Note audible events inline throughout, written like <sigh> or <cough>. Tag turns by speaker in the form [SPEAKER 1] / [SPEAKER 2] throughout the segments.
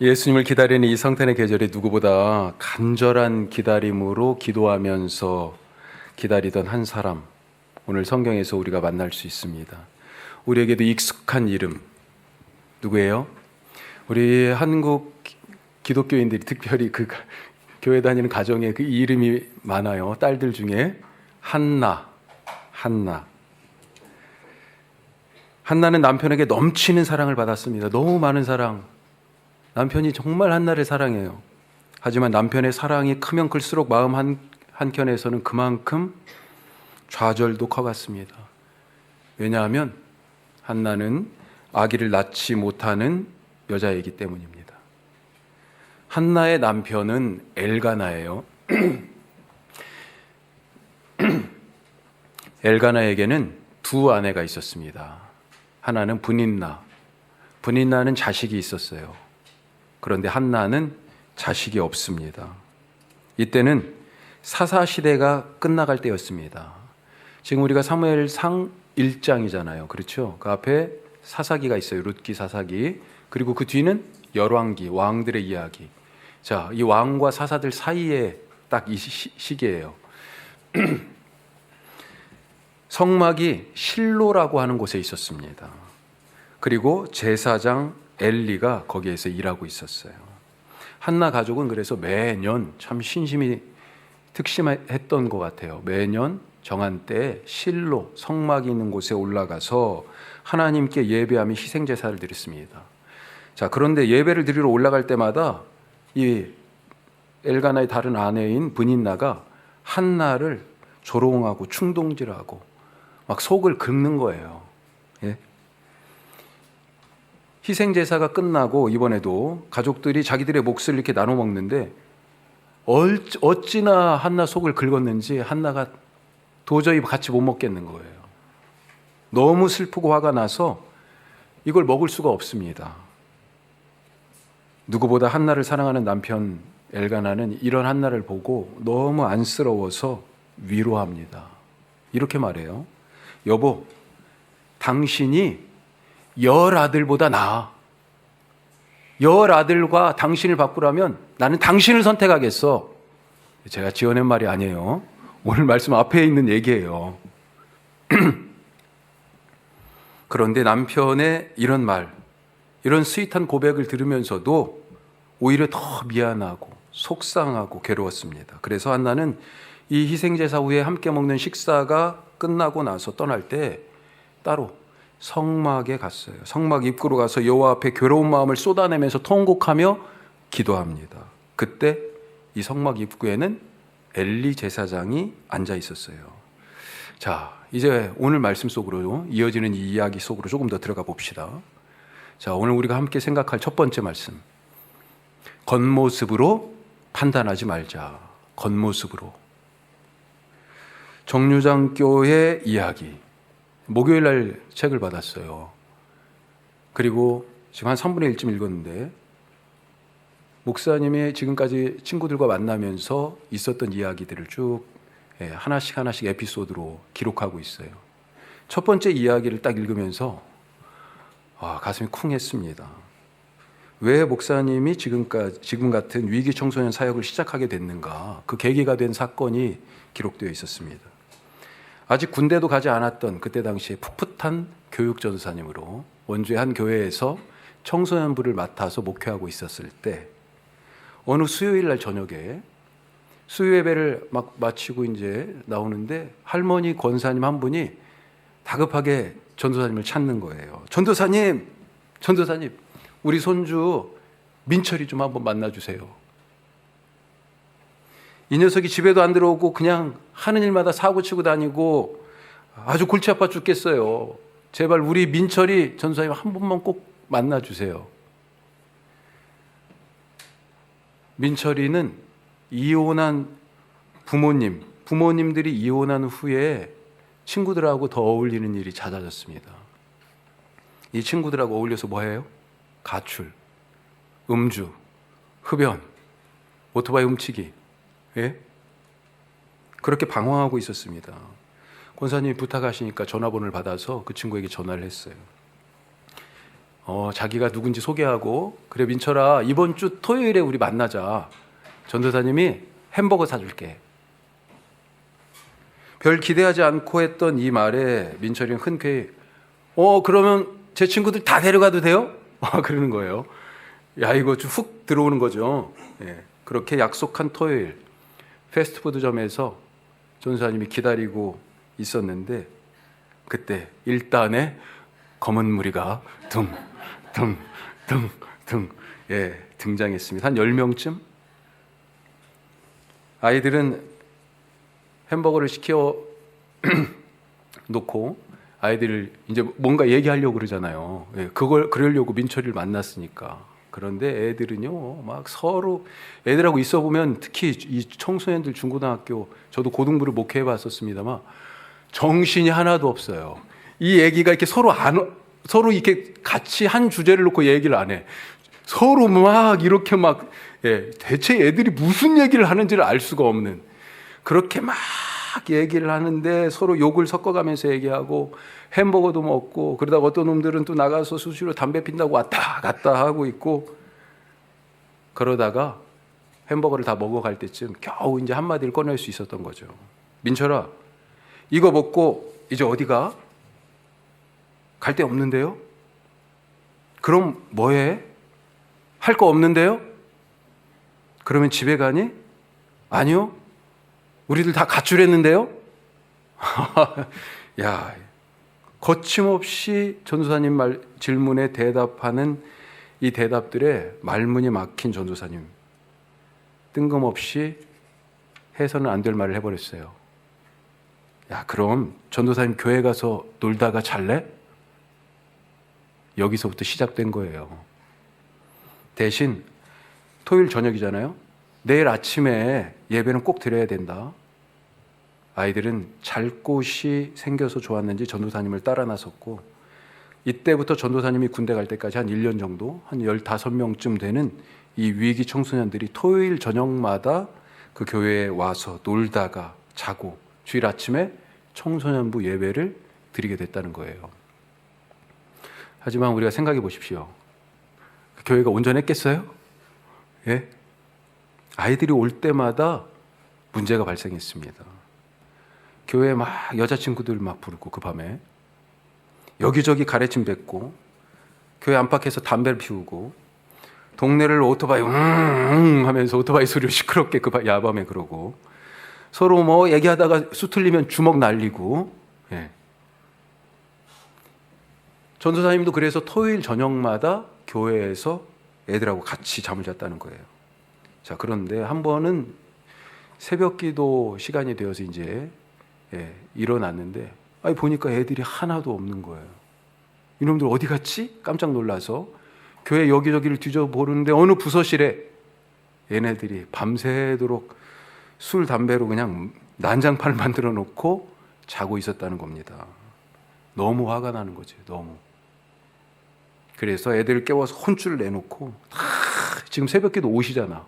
[SPEAKER 1] 예수님을 기다리는 이 성탄의 계절이 누구보다 간절한 기다림으로 기도하면서 기다리던 한 사람, 오늘 성경에서 우리가 만날 수 있습니다. 우리에게도 익숙한 이름, 누구예요? 우리 한국 기독교인들이 특별히 그 교회 다니는 가정에 그 이름이 많아요. 딸들 중에 한나, 한나. 한나는 남편에게 넘치는 사랑을 받았습니다. 너무 많은 사랑. 남편이 정말 한나를 사랑해요. 하지만 남편의 사랑이 크면 클수록 마음 한, 한켠에서는 그만큼 좌절도 커갔습니다. 왜냐하면 한나는 아기를 낳지 못하는 여자이기 때문입니다. 한나의 남편은 엘가나예요. <clears throat> 엘가나에게는 두 아내가 있었습니다. 하나는 분인나. 분인나는 자식이 있었어요. 그런데 한나는 자식이 없습니다. 이때는 사사 시대가 끝나갈 때였습니다. 지금 우리가 사무엘상 1장이잖아요. 그렇죠? 그 앞에 사사기가 있어요. 룻기 사사기. 그리고 그 뒤는 열왕기, 왕들의 이야기. 자, 이 왕과 사사들 사이에 딱 이 시기예요. <clears throat> 성막이 실로라고 하는 곳에 있었습니다. 그리고 제사장 엘리가 거기에서 일하고 있었어요. 한나 가족은 그래서 매년 참 신심이 특심했던 것 같아요. 매년 정한 때 실로 성막이 있는 곳에 올라가서 하나님께 예배하며 희생 제사를 드렸습니다. 자, 그런데 예배를 드리러 올라갈 때마다 이 엘가나의 다른 아내인 분인나가 한나를 조롱하고 충동질하고 막 속을 긁는 거예요. 예? 희생 제사가 끝나고 이번에도 가족들이 자기들의 몫을 이렇게 나눠 먹는데 어찌나 한나 속을 긁었는지 한나가 도저히 같이 못 먹겠는 거예요. 너무 슬프고 화가 나서 이걸 먹을 수가 없습니다. 누구보다 한나를 사랑하는 남편 엘가나는 이런 한나를 보고 너무 안쓰러워서 위로합니다. 이렇게 말해요. 여보, 당신이 열 아들보다 나아. 열 아들과 당신을 바꾸라면 나는 당신을 선택하겠어. 제가 지어낸 말이 아니에요. 오늘 말씀 앞에 있는 얘기예요. <clears throat> 그런데 남편의 이런 말, 이런 스윗한 고백을 들으면서도 오히려 더 미안하고 속상하고 괴로웠습니다. 그래서 한나는 이 희생제사 후에 함께 먹는 식사가 끝나고 나서 떠날 때 따로 성막에 갔어요. 성막 입구로 가서 여호와 앞에 괴로운 마음을 쏟아내면서 통곡하며 기도합니다. 그때 이 성막 입구에는 엘리 제사장이 앉아 있었어요. 자, 이제 오늘 말씀 속으로 이어지는 이 이야기 속으로 조금 더 들어가 봅시다. 자, 오늘 우리가 함께 생각할 첫 번째 말씀. 겉모습으로 판단하지 말자. 겉모습으로. 정류장교의 이야기. 목요일 날 책을 받았어요. 그리고 지금 한 3분의 1쯤 읽었는데, 목사님이 지금까지 친구들과 만나면서 있었던 이야기들을 쭉 예, 하나씩 하나씩 에피소드로 기록하고 있어요. 첫 번째 이야기를 딱 읽으면서 아, 가슴이 쿵 했습니다. 왜 목사님이 지금까지 지금 같은 위기 청소년 사역을 시작하게 됐는가? 그 계기가 된 사건이 기록되어 있었습니다. 아직 군대도 가지 않았던 그때 당시에 풋풋한 교육 전사님으로 원주의 한 교회에서 청소년부를 맡아서 목회하고 있었을 때 어느 수요일 날 저녁에 수요 예배를 막 마치고 이제 나오는데 할머니 권사님 한 분이 다급하게 전도사님을 찾는 거예요. 전도사님, 전도사님, 우리 손주 민철이 좀 한번 만나 주세요. 이 녀석이 집에도 안 들어오고 그냥 하는 일마다 사고 치고 다니고 아주 골치 아파 죽겠어요. 제발 우리 민철이 전도사님 한 번만 꼭 만나 주세요. 민철이는 이혼한 부모님, 부모님들이 이혼한 후에 친구들하고 더 어울리는 일이 잦아졌습니다. 이 친구들하고 어울려서 뭐 해요? 가출, 음주, 흡연, 오토바이 훔치기. 예? 그렇게 방황하고 있었습니다. 권사님이 부탁하시니까 전화번호를 받아서 그 친구에게 전화를 했어요. 어, 자기가 누군지 소개하고 그래 민철아 이번 주 토요일에 우리 만나자. 전도사님이 햄버거 사줄게. 별 기대하지 않고 했던 이 말에 민철이는 흔쾌히 어 그러면 제 친구들 다 데려가도 돼요? <laughs> 아, 그러는 거예요. 야 이거 좀 훅 들어오는 거죠. 예, 그렇게 약속한 토요일 패스트푸드점에서 전도사님이 기다리고 있었는데 그때 일단에 검은 무리가 둥둥둥둥 예, 등장했습니다. 한 10명쯤 아이들은 햄버거를 시켜 <clears throat> 놓고 아이들을 이제 뭔가 얘기하려고 그러잖아요. 예, 그걸 그러려고 민철이를 만났으니까. 그런데 애들은요, 막 서로 애들하고 있어 보면 특히 이 청소년들 중고등학교 저도 고등부를 목회해 봤었습니다만 정신이 하나도 없어요. 이 얘기가 이렇게 서로 안 서로 이렇게 같이 한 주제를 놓고 얘기를 안 해. 서로 막 이렇게 막 예, 대체 애들이 무슨 얘기를 하는지를 알 수가 없는 그렇게 막 얘기를 하는데 서로 욕을 섞어가면서 얘기하고 햄버거도 먹고 그러다가 어떤 놈들은 또 나가서 수시로 담배 핀다고 왔다 갔다 하고 있고 그러다가 햄버거를 다 먹어갈 때쯤 겨우 이제 한마디를 꺼낼 수 있었던 거죠. 민철아, 이거 먹고 이제 어디가? 갈 데 없는데요? 그럼 뭐 해? 할 거 없는데요? 그러면 집에 가니? 아니요. 우리들 다 가출했는데요? <laughs> 야, 거침없이 전도사님 말 질문에 대답하는 이 대답들에 말문이 막힌 전도사님. 뜬금없이 해서는 안 될 말을 해버렸어요. 야, 그럼 전도사님 교회 가서 놀다가 잘래? 여기서부터 시작된 거예요. 대신 토요일 저녁이잖아요. 내일 아침에 예배는 꼭 드려야 된다. 아이들은 잘 곳이 생겨서 좋았는지 전도사님을 따라 나섰고 이때부터 전도사님이 군대 갈 때까지 한 1년 정도 한 15명쯤 되는 이 위기 청소년들이 토요일 저녁마다 그 교회에 와서 놀다가 자고 주일 아침에 청소년부 예배를 드리게 됐다는 거예요. 하지만 우리가 생각해 보십시오. 그 교회가 온전했겠어요? 예? 아이들이 올 때마다 문제가 발생했습니다. 교회에 막 여자친구들 막 부르고 그 밤에 여기저기 가래침 뱉고 교회 안팎에서 담배를 피우고 동네를 오토바이 웅 하면서 오토바이 소리로 시끄럽게 그 야밤에 그러고 서로 뭐 얘기하다가 수틀리면 주먹 날리고 예. 전도사님도 그래서 토요일 저녁마다 교회에서 애들하고 같이 잠을 잤다는 거예요. 자, 그런데 한 번은 새벽 기도 시간이 되어서 이제 예, 일어났는데 아니 보니까 애들이 하나도 없는 거예요. 이놈들 어디 갔지? 깜짝 놀라서 교회 여기저기를 뒤져보는데 어느 부서실에 얘네들이 밤새도록 술 담배로 그냥 난장판을 <laughs> 만들어 놓고 자고 있었다는 겁니다. 너무 화가 나는 거지. 너무. 그래서 애들을 깨워서 혼쭐을 내놓고 다 지금 새벽기도 오시잖아.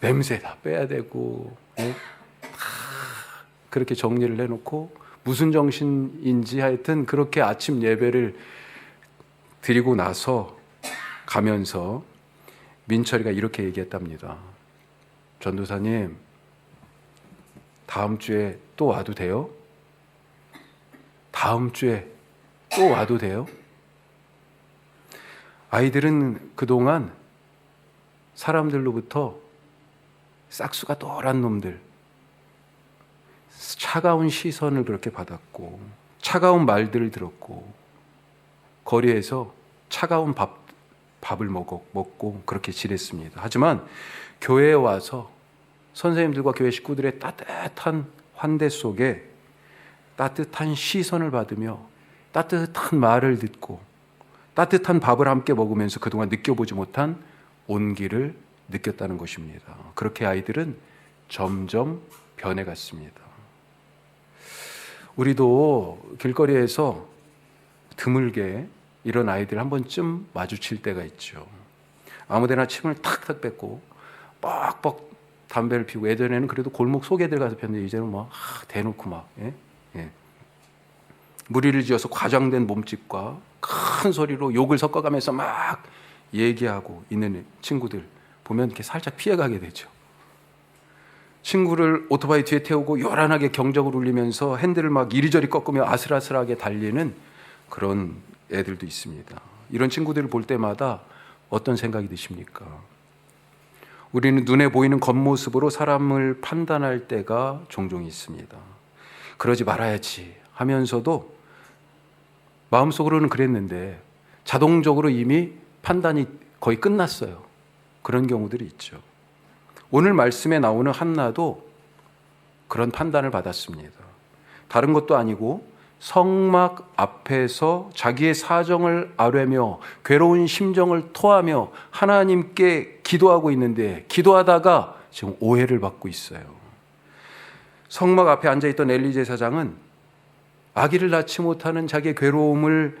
[SPEAKER 1] 냄새 다 빼야 되고 어? 다 그렇게 정리를 해놓고 무슨 정신인지 하여튼 그렇게 아침 예배를 드리고 나서 가면서 민철이가 이렇게 얘기했답니다. 전도사님, 다음 주에 또 와도 돼요? 다음 주에 또 와도 돼요? 아이들은 그동안 사람들로부터 싹수가 노란 놈들, 차가운 시선을 그렇게 받았고, 차가운 말들을 들었고, 거리에서 차가운 밥, 밥을 먹고, 먹고 그렇게 지냈습니다. 하지만 교회에 와서 선생님들과 교회 식구들의 따뜻한 환대 속에 따뜻한 시선을 받으며 따뜻한 말을 듣고 따뜻한 밥을 함께 먹으면서 그동안 느껴보지 못한 온기를 느꼈다는 것입니다. 그렇게 아이들은 점점 변해갔습니다. 우리도 길거리에서 드물게 이런 아이들 한 번쯤 마주칠 때가 있죠. 아무데나 침을 탁탁 뱉고 뻑뻑 담배를 피우고 예전에는 그래도 골목 속에 들어가서 폈는데 이제는 막 하, 대놓고 막 예? 예. 무리를 지어서 과장된 몸집과 큰 소리로 욕을 섞어가면서 막 얘기하고 있는 친구들 보면 이렇게 살짝 피해가게 되죠. 친구를 오토바이 뒤에 태우고 요란하게 경적을 울리면서 핸들을 막 이리저리 꺾으며 아슬아슬하게 달리는 그런 애들도 있습니다. 이런 친구들을 볼 때마다 어떤 생각이 드십니까? 우리는 눈에 보이는 겉모습으로 사람을 판단할 때가 종종 있습니다. 그러지 말아야지 하면서도 마음속으로는 그랬는데 자동적으로 이미 판단이 거의 끝났어요. 그런 경우들이 있죠. 오늘 말씀에 나오는 한나도 그런 판단을 받았습니다. 다른 것도 아니고 성막 앞에서 자기의 사정을 아뢰며 괴로운 심정을 토하며 하나님께 기도하고 있는데 기도하다가 지금 오해를 받고 있어요. 성막 앞에 앉아 있던 엘리 제사장은 아기를 낳지 못하는 자기의 괴로움을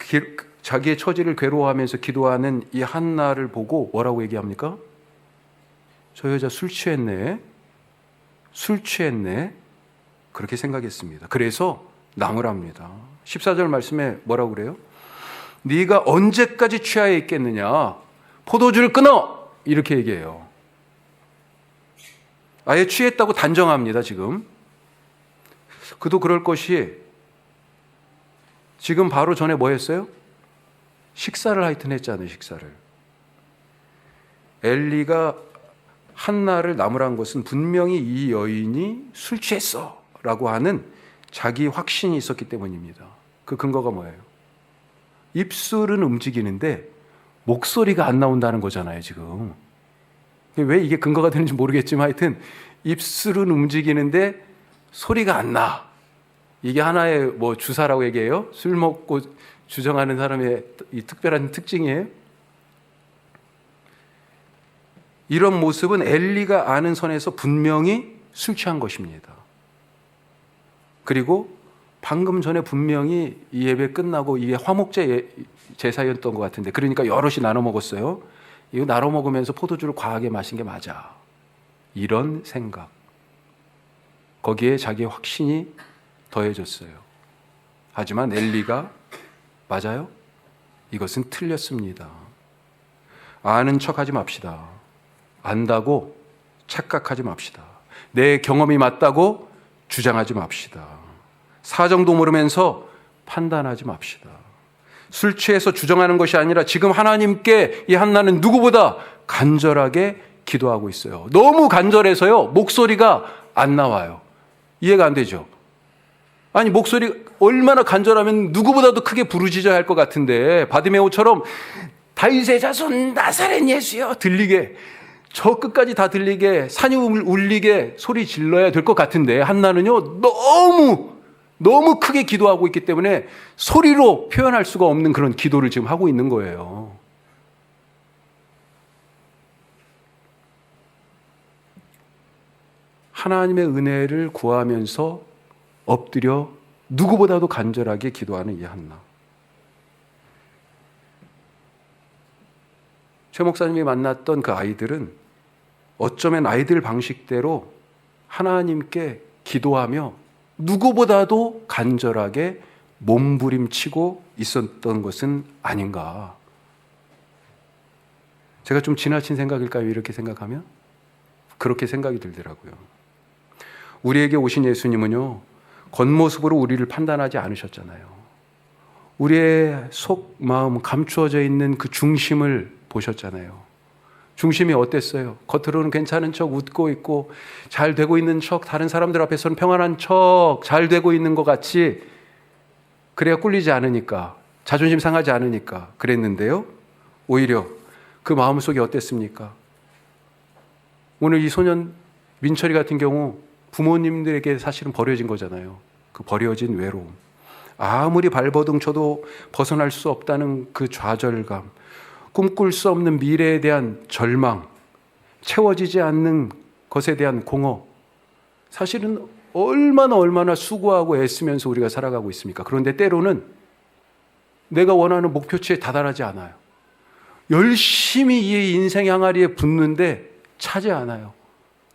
[SPEAKER 1] 기- 자기의 처지를 괴로워하면서 기도하는 이 한나를 보고 뭐라고 얘기합니까? 저 여자 술 취했네. 술 취했네. 그렇게 생각했습니다. 그래서 나무랍니다. 14절 말씀에 뭐라고 그래요? 네가 언제까지 취하에 있겠느냐? 포도주를 끊어! 이렇게 얘기해요. 아예 취했다고 단정합니다, 지금. 그도 그럴 것이 지금 바로 전에 뭐 했어요? 식사를 하여튼 했잖아요, 식사를. 엘리가 한나를 나무란 것은 분명히 이 여인이 술 취했어 라고 하는 자기 확신이 있었기 때문입니다. 그 근거가 뭐예요? 입술은 움직이는데 목소리가 안 나온다는 거잖아요, 지금. 왜 이게 근거가 되는지 모르겠지만 하여튼 입술은 움직이는데 소리가 안 나. 이게 하나의 뭐 주사라고 얘기해요. 술 먹고 주정하는 사람의 이 특별한 특징이에요. 이런 모습은 엘리가 아는 선에서 분명히 술 취한 것입니다. 그리고 방금 전에 분명히 이 예배 끝나고 이게 화목제 예- 제사였던 것 같은데 그러니까 여럿이 나눠 먹었어요. 이거 나눠 먹으면서 포도주를 과하게 마신 게 맞아. 이런 생각. 거기에 자기의 확신이 더해졌어요. 하지만 엘리가 맞아요? 이것은 틀렸습니다. 아는 척 하지 맙시다. 안다고 착각하지 맙시다. 내 경험이 맞다고 주장하지 맙시다. 사정도 모르면서 판단하지 맙시다. 술 취해서 주장하는 것이 아니라 지금 하나님께 이 한나는 누구보다 간절하게 기도하고 있어요. 너무 간절해서요, 목소리가 안 나와요. 이해가 안 되죠? 아니, 목소리 얼마나 간절하면 누구보다도 크게 부르짖어야 할 것 같은데, 바디메오처럼 다윗의 자손 나사렛 예수여 들리게 저 끝까지 다 들리게 산이 울- 울리게 소리 질러야 될 것 같은데 한나는요 너무 너무 크게 기도하고 있기 때문에 소리로 표현할 수가 없는 그런 기도를 지금 하고 있는 거예요. 하나님의 은혜를 구하면서 엎드려 누구보다도 간절하게 기도하는 이 한나. 최 목사님이 만났던 그 아이들은 어쩌면 아이들 방식대로 하나님께 기도하며 누구보다도 간절하게 몸부림치고 있었던 것은 아닌가. 제가 좀 지나친 생각일까요? 이렇게 생각하면? 그렇게 생각이 들더라고요. 우리에게 오신 예수님은요, 겉모습으로 우리를 판단하지 않으셨잖아요. 우리의 속 마음 감추어져 있는 그 중심을 보셨잖아요. 중심이 어땠어요? 겉으로는 괜찮은 척 웃고 있고 잘 되고 있는 척 다른 사람들 앞에서는 평안한 척 잘 되고 있는 것 같이 그래야 꿀리지 않으니까 자존심 상하지 않으니까 그랬는데요. 오히려 그 마음속이 어땠습니까? 오늘 이 소년 민철이 같은 경우 부모님들에게 사실은 버려진 거잖아요. 그 버려진 외로움. 아무리 발버둥 쳐도 벗어날 수 없다는 그 좌절감. 꿈꿀 수 없는 미래에 대한 절망, 채워지지 않는 것에 대한 공허. 사실은 얼마나 얼마나 수고하고 애쓰면서 우리가 살아가고 있습니까? 그런데 때로는 내가 원하는 목표치에 다다르지 않아요. 열심히 이 인생 항아리에 붙는데 차지 않아요.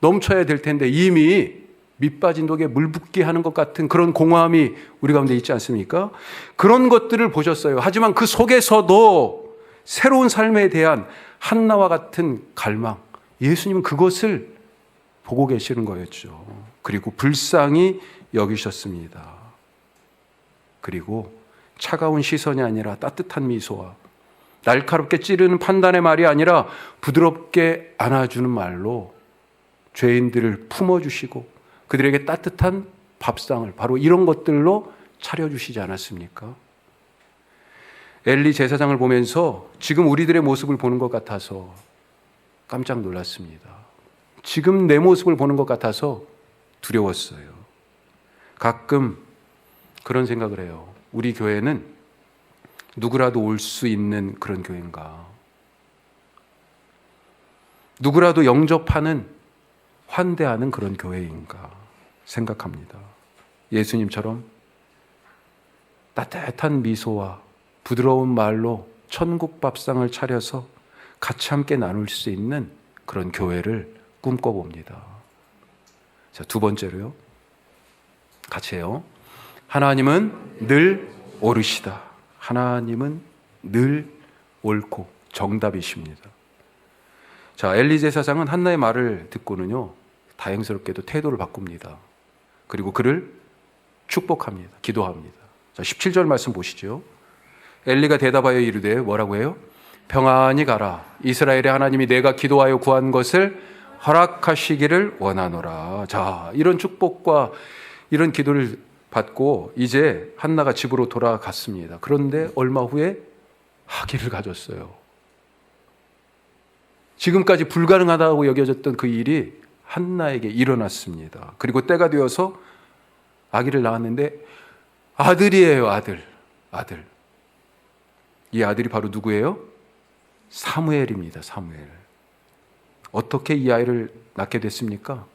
[SPEAKER 1] 넘쳐야 될 텐데 이미 밑빠진 독에 물 붓게 하는 것 같은 그런 공허함이 우리 가운데 있지 않습니까? 그런 것들을 보셨어요. 하지만 그 속에서도 새로운 삶에 대한 한나와 같은 갈망, 예수님은 그것을 보고 계시는 거였죠. 그리고 불쌍히 여기셨습니다. 그리고 차가운 시선이 아니라 따뜻한 미소와 날카롭게 찌르는 판단의 말이 아니라 부드럽게 안아주는 말로 죄인들을 품어주시고 그들에게 따뜻한 밥상을 바로 이런 것들로 차려주시지 않았습니까? 엘리 제사장을 보면서 지금 우리들의 모습을 보는 것 같아서 깜짝 놀랐습니다. 지금 내 모습을 보는 것 같아서 두려웠어요. 가끔 그런 생각을 해요. 우리 교회는 누구라도 올 수 있는 그런 교회인가? 누구라도 영접하는 환대하는 그런 교회인가 생각합니다. 예수님처럼 따뜻한 미소와 부드러운 말로 천국 밥상을 차려서 같이 함께 나눌 수 있는 그런 교회를 꿈꿔봅니다. 자, 두 번째로요. 같이 해요. 하나님은 늘 옳으시다. 하나님은 늘 옳고 정답이십니다. 자, 엘리제 사장은 한나의 말을 듣고는요, 다행스럽게도 태도를 바꿉니다. 그리고 그를 축복합니다. 기도합니다. 자, 17절 말씀 보시죠. 엘리가 대답하여 이르되 뭐라고 해요? 평안히 가라. 이스라엘의 하나님이 내가 기도하여 구한 것을 허락하시기를 원하노라. 자, 이런 축복과 이런 기도를 받고 이제 한나가 집으로 돌아갔습니다. 그런데 얼마 후에 하기를 가졌어요. 지금까지 불가능하다고 여겨졌던 그 일이 한나에게 일어났습니다. 그리고 때가 되어서 아기를 낳았는데 아들이에요, 아들. 아들. 이 아들이 바로 누구예요? 사무엘입니다, 사무엘. 어떻게 이 아이를 낳게 됐습니까?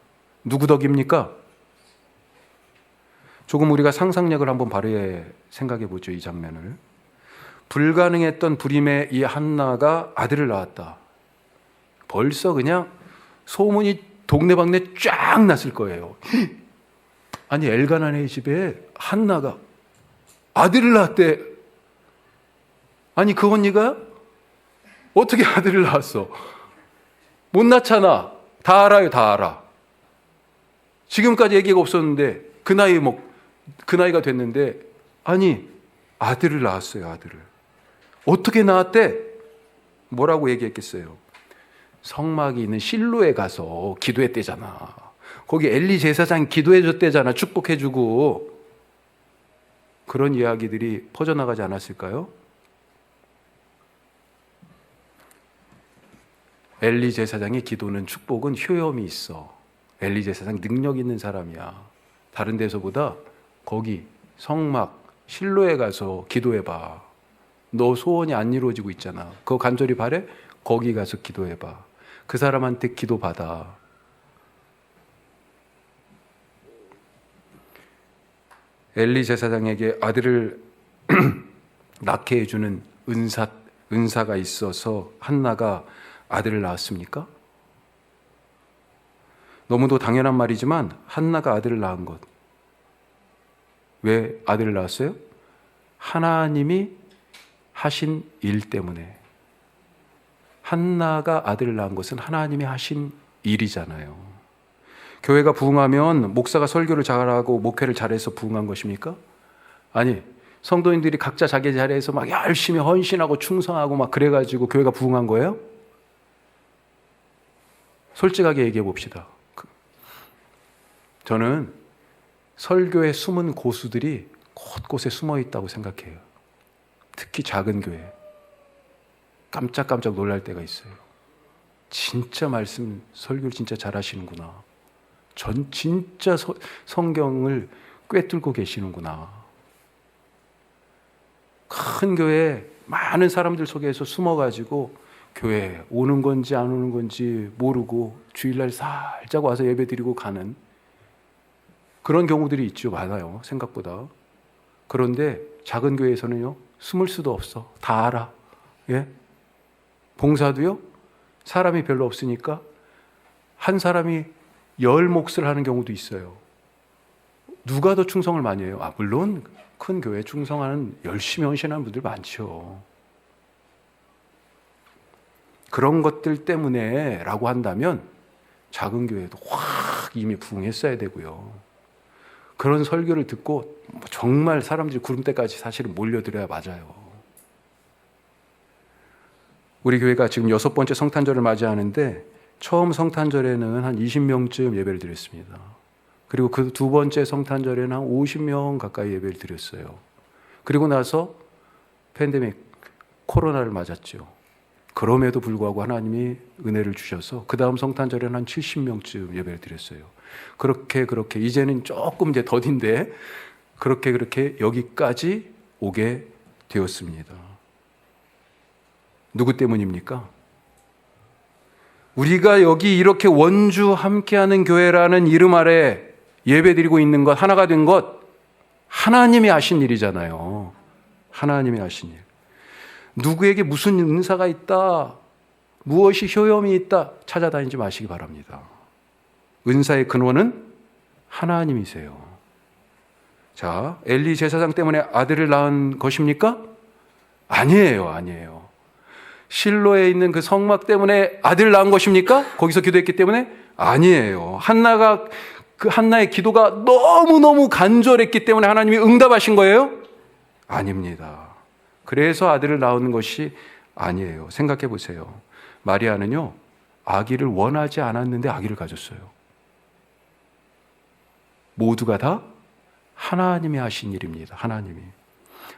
[SPEAKER 1] 누구 덕입니까? 조금 우리가 상상력을 한번 발휘해 생각해 보죠, 이 장면을. 불가능했던 불임의 이 한나가 아들을 낳았다. 벌써 그냥 소문이 동네방네 쫙 났을 거예요. <laughs> 아니 엘가나네 집에 한나가 아들을 낳았대. 아니 그 언니가 어떻게 아들을 낳았어? 못 낳잖아. 다 알아요, 다 알아. 지금까지 얘기가 없었는데 그 나이 뭐그 나이가 됐는데 아니 아들을 낳았어요, 아들을. 어떻게 낳았대? 뭐라고 얘기했겠어요? 성막이 있는 실로에 가서 기도했대잖아. 거기 엘리 제사장 기도해줬대잖아. 축복해주고. 그런 이야기들이 퍼져나가지 않았을까요? 엘리 제사장의 기도는 축복은 효염이 있어. 엘리 제사장 능력 있는 사람이야. 다른 데서보다 거기 성막 실로에 가서 기도해 봐. 너 소원이 안 이루어지고 있잖아. 그거 간절히 바래? 거기 가서 기도해 봐. 그 사람한테 기도 받아. 엘리 제사장에게 아들을 <clears throat> 낳게 해주는 은사, 은사가 있어서 한나가 아들을 낳았습니까? 너무도 당연한 말이지만 한나가 아들을 낳은 것. 왜 아들을 낳았어요? 하나님이 하신 일 때문에. 한나가 아들을 낳은 것은 하나님이 하신 일이잖아요. 교회가 부흥하면 목사가 설교를 잘하고 목회를 잘해서 부흥한 것입니까? 아니, 성도인들이 각자 자기 자리에서 막 열심히 헌신하고 충성하고 막 그래가지고 교회가 부흥한 거예요? 솔직하게 얘기해 봅시다. 그, 저는 설교의 숨은 고수들이 곳곳에 숨어 있다고 생각해요. 특히 작은 교회. 깜짝깜짝 놀랄 때가 있어요. 진짜 말씀 설교를 진짜 잘하시는구나. 전 진짜 서, 성경을 꿰뚫고 계시는구나. 큰 교회 많은 사람들 속에서 숨어가지고 교회 오는 건지 안 오는 건지 모르고 주일날 살짝 와서 예배 드리고 가는 그런 경우들이 있죠. 많아요. 생각보다. 그런데 작은 교회에서는요. 숨을 수도 없어. 다 알아. 예? 봉사도요. 사람이 별로 없으니까 한 사람이 열 몫을 하는 경우도 있어요. 누가 더 충성을 많이 해요? 아, 물론 큰 교회 충성하는 열심히 헌신하는 분들 많죠. 그런 것들 때문에 라고 한다면 작은 교회도 확 이미 부흥했어야 되고요. 그런 설교를 듣고 정말 사람들이 구름대까지 사실은 몰려들어야 맞아요. 우리 교회가 지금 여섯 번째 성탄절을 맞이하는데 처음 성탄절에는 한 20명쯤 예배를 드렸습니다. 그리고 그 두 번째 성탄절에는 한 50명 가까이 예배를 드렸어요. 그리고 나서 팬데믹 코로나를 맞았죠. 그럼에도 불구하고 하나님이 은혜를 주셔서 그 다음 성탄절에는 한 70명쯤 예배를 드렸어요. 그렇게 그렇게 이제는 조금 이제 더딘데 그렇게 그렇게 여기까지 오게 되었습니다. 누구 때문입니까? 우리가 여기 이렇게 원주 함께하는 교회라는 이름 아래 예배드리고 있는 것 하나가 된 것 하나님이 하신 일이잖아요. 하나님이 하신 일. 누구에게 무슨 은사가 있다, 무엇이 효염이 있다 찾아다니지 마시기 바랍니다. 은사의 근원은 하나님이세요. 자, 엘리 제사장 때문에 아들을 낳은 것입니까? 아니에요, 아니에요. 실로에 있는 그 성막 때문에 아들 낳은 것입니까? 거기서 기도했기 때문에 아니에요. 한나가 그 한나의 기도가 너무너무 간절했기 때문에 하나님이 응답하신 거예요? 아닙니다. 그래서 아들을 낳은 것이 아니에요. 생각해 보세요. 마리아는요, 아기를 원하지 않았는데 아기를 가졌어요. 모두가 다 하나님이 하신 일입니다. 하나님이.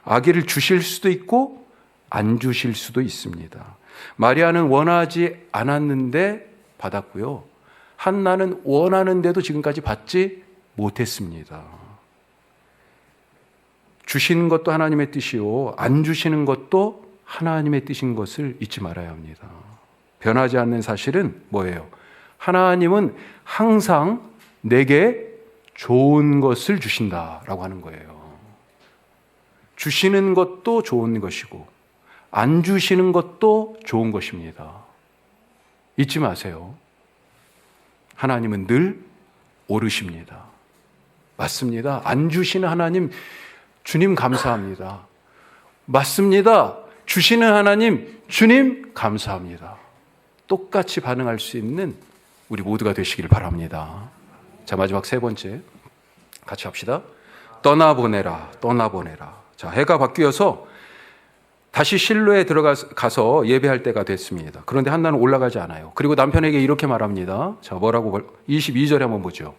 [SPEAKER 1] 아기를 주실 수도 있고, 안 주실 수도 있습니다. 마리아는 원하지 않았는데 받았고요. 한나는 원하는데도 지금까지 받지 못했습니다. 주시는 것도 하나님의 뜻이요. 안 주시는 것도 하나님의 뜻인 것을 잊지 말아야 합니다. 변하지 않는 사실은 뭐예요? 하나님은 항상 내게 좋은 것을 주신다라고 하는 거예요. 주시는 것도 좋은 것이고, 안 주시는 것도 좋은 것입니다. 잊지 마세요. 하나님은 늘 오르십니다. 맞습니다. 안 주시는 하나님, 주님 감사합니다. 맞습니다. 주시는 하나님, 주님 감사합니다. 똑같이 반응할 수 있는 우리 모두가 되시길 바랍니다. 자, 마지막 세 번째. 같이 합시다. 떠나보내라, 떠나보내라. 자, 해가 바뀌어서 다시 실로에 들어가서 예배할 때가 됐습니다. 그런데 한나는 올라가지 않아요. 그리고 남편에게 이렇게 말합니다. 자, 뭐라고 22절에 한번 보죠.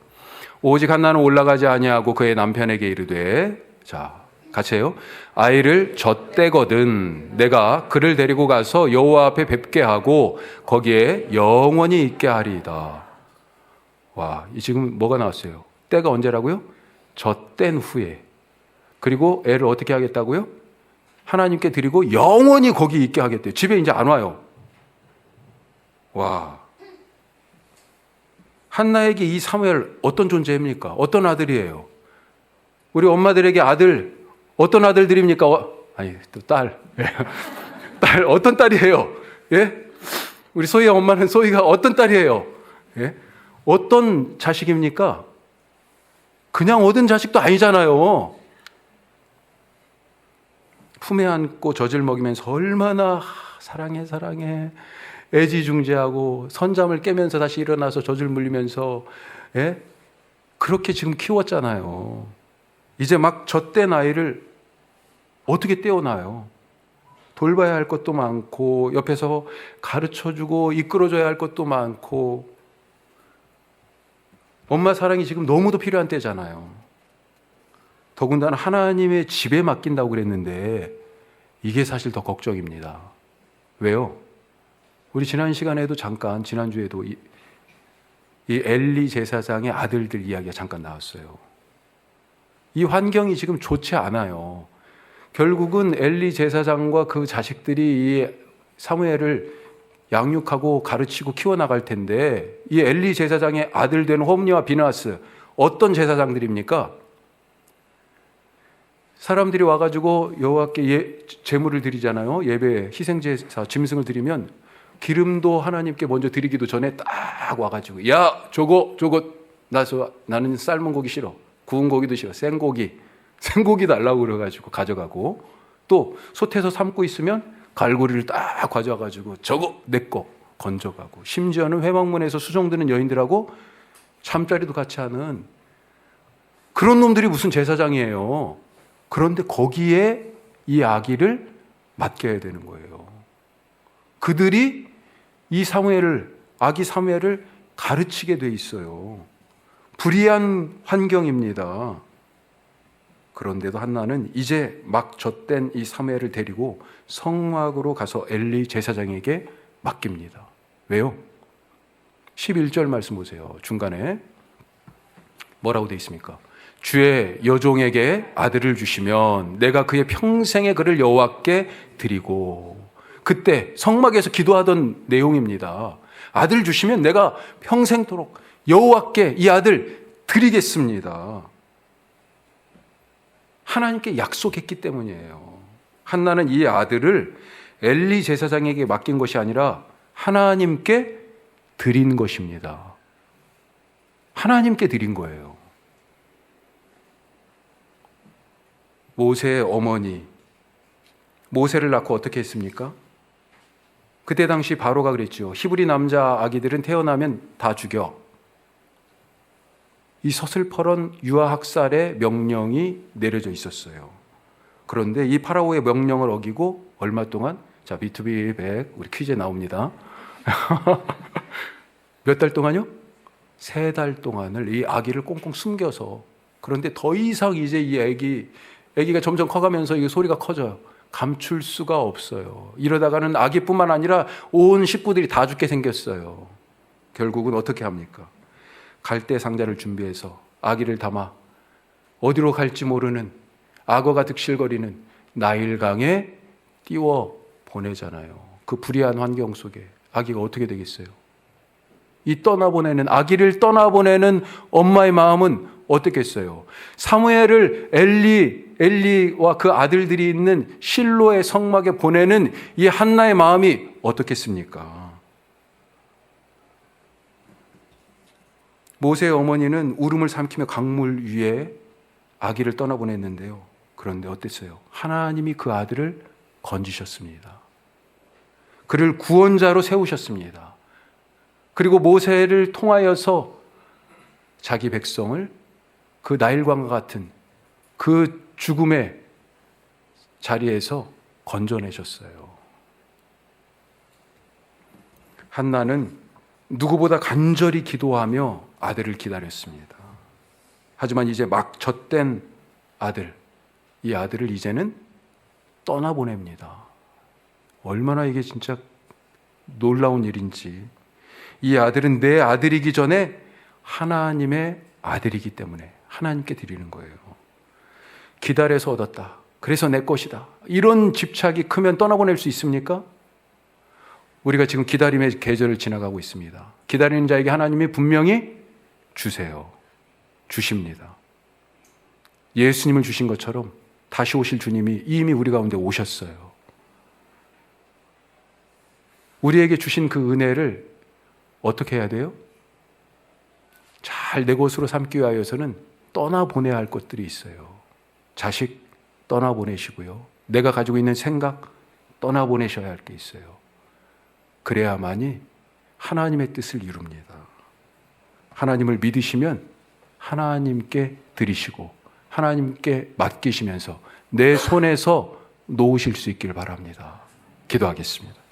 [SPEAKER 1] 오직 한나는 올라가지 아니하고 그의 남편에게 이르되 자, 같이 해요. 아이를 젖대거든 내가 그를 데리고 가서 여호와 앞에 뵙게 하고 거기에 영원히 있게 하리이다. 와, 이 지금 뭐가 나왔어요? 때가 언제라고요? 젖댄 후에. 그리고 애를 어떻게 하겠다고요? 하나님께 드리고 영원히 거기 있게 하겠대요. 집에 이제 안 와요. 와. 한나에게 이 사무엘 어떤 존재입니까? 어떤 아들이에요? 우리 엄마들에게 아들 어떤 아들들입니까? 어, 아니 또 딸. <laughs> 딸 어떤 딸이에요? 예? 우리 소희 엄마는 소희가 어떤 딸이에요? 예? 어떤 자식입니까? 그냥 얻은 자식도 아니잖아요. 품에 안고 젖을 먹이면서 얼마나 사랑해 사랑해 애지중지하고 선잠을 깨면서 다시 일어나서 젖을 물리면서 예? 그렇게 지금 키웠잖아요. 이제 막 젖된 아이를 어떻게 떼어놔요? 돌봐야 할 것도 많고 옆에서 가르쳐 주고 이끌어줘야 할 것도 많고 엄마 사랑이 지금 너무도 필요한 때잖아요. 더군다나 하나님의 집에 맡긴다고 그랬는데 이게 사실 더 걱정입니다. 왜요? 우리 지난 시간에도 잠깐 지난주에도 이, 이 엘리 제사장의 아들들 이야기가 잠깐 나왔어요. 이 환경이 지금 좋지 않아요. 결국은 엘리 제사장과 그 자식들이 이 사무엘을 양육하고 가르치고 키워나갈 텐데 이 엘리 제사장의 아들 된 홈리와 비나스 어떤 제사장들입니까? 사람들이 와가지고 여호와께 예, 제물을 드리잖아요. 예배 희생 제사 짐승을 드리면 기름도 하나님께 먼저 드리기도 전에 딱 와가지고 야 저거 저거 나서 나는 삶은 고기 싫어 구운 고기도 싫어. 생고기. 생고기 달라고 그래가지고 가져가고 또 솥에서 삶고 있으면 갈고리를 딱 가져와가지고 저거 내 거 건져가고 심지어는 회막문에서 수종드는 여인들하고 잠자리도 같이 하는 그런 놈들이 무슨 제사장이에요. 그런데 거기에 이 아기를 맡겨야 되는 거예요. 그들이 이 사무엘을 아기 사무엘을 가르치게 돼 있어요. 불이한 환경입니다. 그런데도 한나는 이제 막 젖된 이 사무엘을 데리고 성막으로 가서 엘리 제사장에게 맡깁니다. 왜요? 11절 말씀 보세요. 중간에 뭐라고 돼 있습니까? 주의 여종에게 아들을 주시면 내가 그의 평생의 그를 여호와께 드리고 그때 성막에서 기도하던 내용입니다. 아들 주시면 내가 평생토록 여호와께 이 아들 드리겠습니다. 하나님께 약속했기 때문이에요. 한나는 이 아들을 엘리 제사장에게 맡긴 것이 아니라 하나님께 드린 것입니다. 하나님께 드린 거예요. 모세의 어머니 모세를 낳고 어떻게 했습니까? 그때 당시 바로가 그랬죠. 히브리 남자 아기들은 태어나면 다 죽여. 이 서슬퍼런 유아 학살의 명령이 내려져 있었어요. 그런데 이 파라오의 명령을 어기고 얼마 동안 자 B2B 100 우리 퀴즈에 나옵니다. <laughs> 몇 달 동안요? 세 달 동안을 이 아기를 꽁꽁 숨겨서 그런데 더 이상 이제 이 아기 아기가 점점 커가면서 이 소리가 커져요. 감출 수가 없어요. 이러다가는 아기뿐만 아니라 온 식구들이 다 죽게 생겼어요. 결국은 어떻게 합니까? 갈대 상자를 준비해서 아기를 담아 어디로 갈지 모르는 악어가 득실거리는 나일강에 띄워 보내잖아요. 그 불의한 환경 속에 아기가 어떻게 되겠어요? 이 떠나보내는 아기를 떠나보내는 엄마의 마음은 어떻겠어요? 사무엘을 엘리 엘리와 그 아들들이 있는 실로의 성막에 보내는 이 한나의 마음이 어떻겠습니까? 모세의 어머니는 울음을 삼키며 강물 위에 아기를 떠나보냈는데요. 그런데 어땠어요? 하나님이 그 아들을 건지셨습니다. 그를 구원자로 세우셨습니다. 그리고 모세를 통하여서 자기 백성을 그 나일강과 같은 그 죽음의 자리에서 건져내셨어요. 한나는 누구보다 간절히 기도하며 아들을 기다렸습니다. 하지만 이제 막 젖된 아들, 이 아들을 이제는 떠나보냅니다. 얼마나 이게 진짜 놀라운 일인지. 이 아들은 내 아들이기 전에 하나님의 아들이기 때문에 하나님께 드리는 거예요. 기다려서 얻었다. 그래서 내 것이다. 이런 집착이 크면 떠나보낼 수 있습니까? 우리가 지금 기다림의 계절을 지나가고 있습니다. 기다리는 자에게 하나님이 분명히 주세요. 주십니다. 예수님을 주신 것처럼 다시 오실 주님이 이미 우리 가운데 오셨어요. 우리에게 주신 그 은혜를 어떻게 해야 돼요? 잘 내 것으로 삼기 위하여서는 떠나보내야 할 것들이 있어요. 자식 떠나보내시고요. 내가 가지고 있는 생각 떠나보내셔야 할 게 있어요. 그래야만이 하나님의 뜻을 이룹니다. 하나님을 믿으시면 하나님께 드리시고 하나님께 맡기시면서 내 손에서 놓으실 수 있기를 바랍니다. 기도하겠습니다.